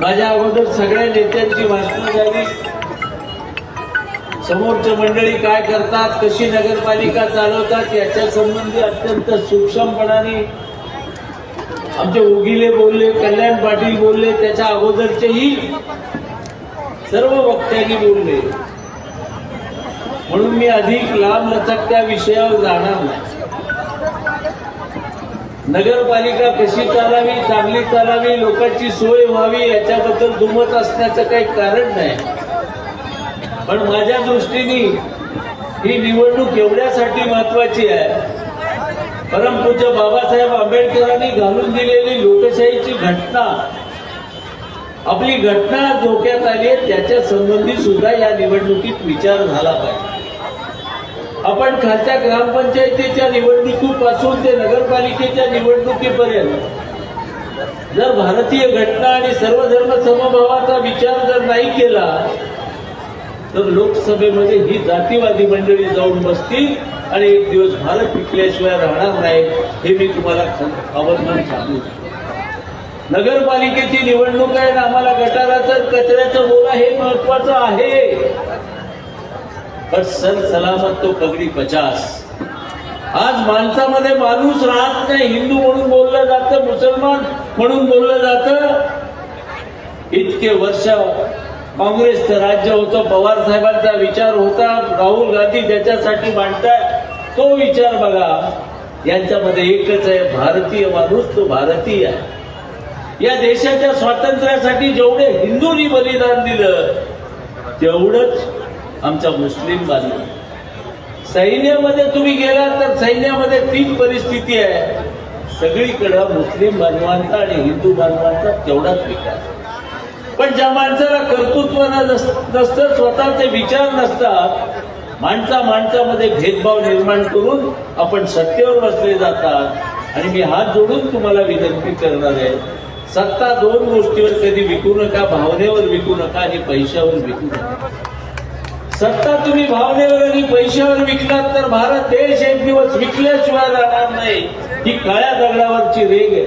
माझ्या अगोदर सगळ्या नेत्यांची भाषणं झाली. समोरच्या मंडळी काय करतात कशी नगरपालिका चालवतात याच्या संबंधी अत्यंत सूक्ष्मपणाने आमचे उगिले बोलले कल्याण पाटील बोलले त्याच्या अगोदरचेही सर्व वक्त्यांनी बोलले. म्हणून मी अधिक लांब लचक त्या विषयावर जाणार नाही. नगरपालिका कशी चालावी चांगली चालावी लोकांची सोय व्हावी याच्याबद्दल दुमत असण्याचं काही कारण नाही. पण माझ्या दृष्टीने ही निवडणूक एवढ्यासाठी महत्वाची आहे. परमपूज्य बाबासाहेब आंबेडकरांनी घालून दिलेली लोकशाहीची घटना आपली घटना धोक्यात आली आहे त्याच्या संबंधी सुद्धा या निवडणुकीत विचार झाला पाहिजे. आपण खालच्या ग्रामपंचायतीच्या निवडणुकीपासून ते नगरपालिकेच्या निवडणुकीपर्यंत जर भारतीय घटना आणि सर्वधर्म समभावाचा विचार जर नाही केला तर लोकसभेमध्ये ही जातीवादी मंडळी जाऊन बसतील आणि एक दिवस भारत पिकल्याशिवाय राहणार नाही हे मी तुम्हाला आवर्जून सांगू नगरपालिकेची निवडणूक आहे आम्हाला गटाराचं कचऱ्याचं बोला हे महत्वाचं आहे. पण सर सलामत तो पगडी पचास। आज माणसामध्ये माणूस राहत नाही हिंदू म्हणून बोललं जातं मुसलमान म्हणून बोललं जातं. इतके वर्ष काँग्रेसचं राज्य होतं पवार साहेबांचा विचार होता राहुल गांधी ज्याच्यासाठी मांडताय तो विचार बघा यांच्यामध्ये एकच आहे भारतीय माणूस तो भारतीय आहे. या देशाच्या स्वातंत्र्यासाठी जेवढे हिंदूंनी बलिदान दिलं तेवढंच आमच्या मुस्लिम बांधव. सैन्यामध्ये तुम्ही गेलात तर सैन्यामध्ये तीच परिस्थिती आहे. सगळीकडं मुस्लिम बांधवांचा आणि हिंदू बांधवांचा तेवढाच विकास. पण ज्या माणसाला कर्तृत्व नसतं स्वतःचे विचार नसतात माणसा माणसामध्ये भेदभाव निर्माण करून आपण सत्तेवर बसले जातात. आणि मी हात जोडून तुम्हाला विनंती करणार आहे सत्ता दोन गोष्टीवर कधी विकू नका भावनेवर विकू नका आणि पैशावर विकू नका. सत्ता तुम्ही भावनेवर आणि पैशावर विकलात तर भारत देश एक दिवस विकल्याशिवाय राहणार नाही. ही काळ्या दगडावरची रेग आहे.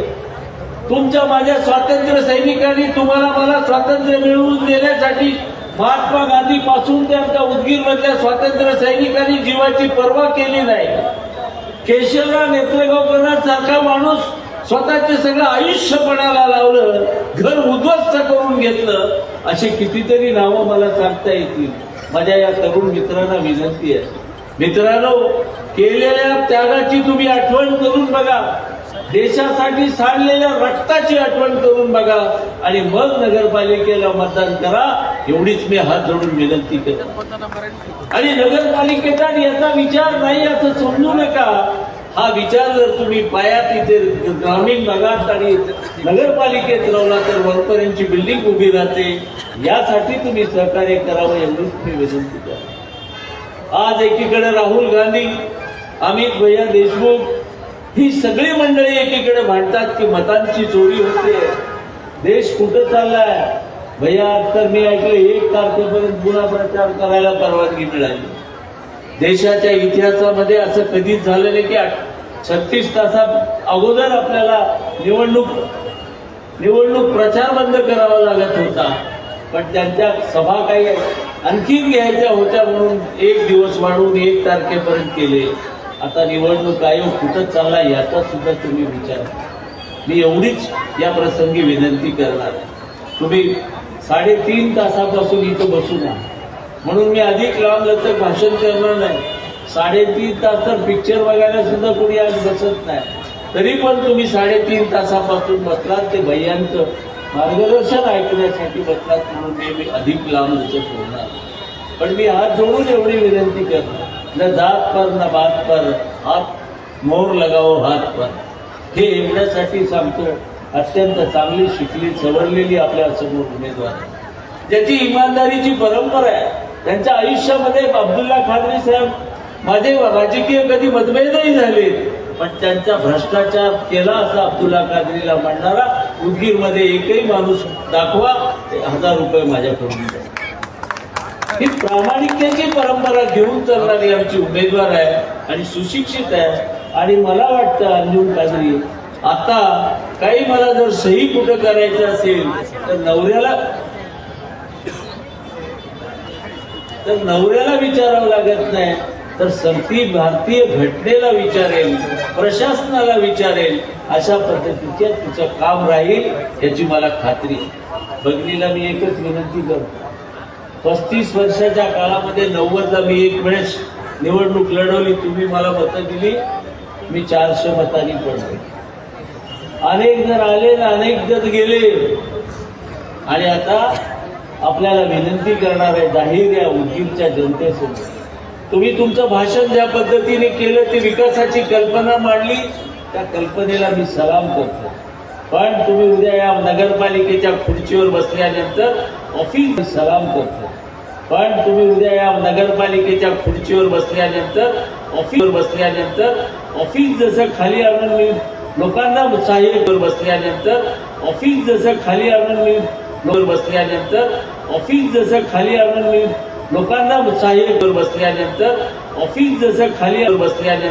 तुमच्या माझ्या स्वातंत्र्य सैनिकांनी तुम्हाला मला स्वातंत्र्य मिळवून देण्यासाठी महात्मा गांधी पासून ते आमच्या उदगीर मधल्या स्वातंत्र्य सैनिकांनी जीवाची पर्वा केली नाही. केशवराव नेत्रगावकरांसारखा माणूस स्वतःचे सगळं आयुष्य पणाला लावलं घर उद्ध्वस्त करून घेतलं अशी कितीतरी नावं मला सांगता येतील. माझ्या या तरुण मित्रांना विनंती आहे. मित्रांनो केलेल्या त्यागाची तुम्ही आठवण करून बघा. देशासाठी सांडलेल्या रक्ताची आठवण करून बघा. आणि मग नगरपालिकेला मतदान करा. एवढीच मी हात जोडून विनंती करतो. आणि नगरपालिकेचा याचा विचार नाही असं समजू नका. हा विचार जर तुम्ही पायात इथे ग्रामीण भागात आणि नगरपालिकेत लावला तर वरपर्यंतची बिल्डिंग उभी राहते. यासाठी तुम्ही सहकार्य करावं एवढीच मी विनंती करा आज एकीकडे राहुल गांधी अमित भैया देशमुख ही सगळी मंडळी एकीकडे म्हणतात की मतांची चोरी होते. देश कुठं चाललाय? भैया तर मी ऐकलं एक तारखेपर्यंत पुन्हा प्रचार करायला परवानगी मिळाली. देशाच्या इतिहासामध्ये असं कधीच झालं नाही की छत्तीस तासात अगोदर आपल्याला निवडणूक निवडणूक प्रचार बंद करावा लागत होता. पण त्यांच्या सभा काही आणखीन घ्यायच्या होत्या म्हणून एक दिवस वाढवून एक तारखेपर्यंत केले. आता निवडणूक आयोग कुठं चालला याचा सुद्धा तुम्ही विचार. मी एवढीच या प्रसंगी विनंती करणार. तुम्ही साडेतीन तासापासून इथं बसू आहात म्हणून मी अधिक लांब लचक भाषण करणार नाही. साडेतीन तास तर पिक्चर बघायला सुद्धा कोणी आज बसत नाही. तरी पण तुम्ही साडेतीन तासापासून बसलात ते भैयांचं मार्गदर्शन ऐकण्यासाठी बसलात म्हणून मी मी अधिक लांब लचक होणार पण मी हात जोडून एवढी विनंती करणार न जात पर न बात पर हात मोर लगाओ हात पर. हे एवढ्यासाठी सांगतो अत्यंत चांगली शिकली सवरलेली आपल्यासमोर उमेदवार. ज्याची इमानदारीची परंपरा आहे त्यांच्या आयुष्यामध्ये अब्दुल्ला खादरी साहेब माझे राजकीय कधी मतभेदही झाले पण त्यांचा भ्रष्टाचार केला असा अब्दुल्ला कादरीला म्हणणारा उदगीरमध्ये एकही माणूस दाखवा ते हजार रुपये माझ्याकडून द्या. ही प्रामाणिकतेची परंपरा घेऊन चालणारी आमची उमेदवार आहे आणि सुशिक्षित आहे आणि मला वाटतं अंजुम कादरी आता काही मला जर सही कुठं करायचं असेल तर नवऱ्याला तर नवऱ्याला विचारावं लागत नाही. तर संगती भारतीय घटनेला विचारेल प्रशासनाला विचारेल अशा पद्धतीचे तिचं काम राहील याची मला खात्री. आहे. भगिनीला मी एकच विनंती करतो. पस्तीस वर्षाच्या काळामध्ये नव्वदला मी एक वेळेस निवडणूक लढवली तुम्ही मला मतं दिली मी चारशे मतांनी पडले. अनेक जर आले ना अनेक जर गेले. आणि आता आपल्याला विनंती करणार आहे जाहीर या उदगीरच्या जनतेसोबत. तुम्ही तुमचं भाषण ज्या पद्धतीने केलं ती विकासाची कल्पना मांडली त्या कल्पनेला मी सलाम करतो. पण तुम्ही उद्या या नगरपालिकेच्या खुर्चीवर बसल्यानंतर ऑफिस सलाम करतो. पण तुम्ही उद्या या नगरपालिकेच्या खुर्चीवर बसल्यानंतर ऑफिसवर बसल्यानंतर ऑफिस जसं खाली आणून मी लोकांना सहाय्य बसल्यानंतर ऑफिस जसं खाली आणून मी बसल्यानंतर ऑफिस जसं खाली आणून मी लोकांना सहाय्य करून बसल्यानंतर ऑफिस जसं खाली बसल्यानंतर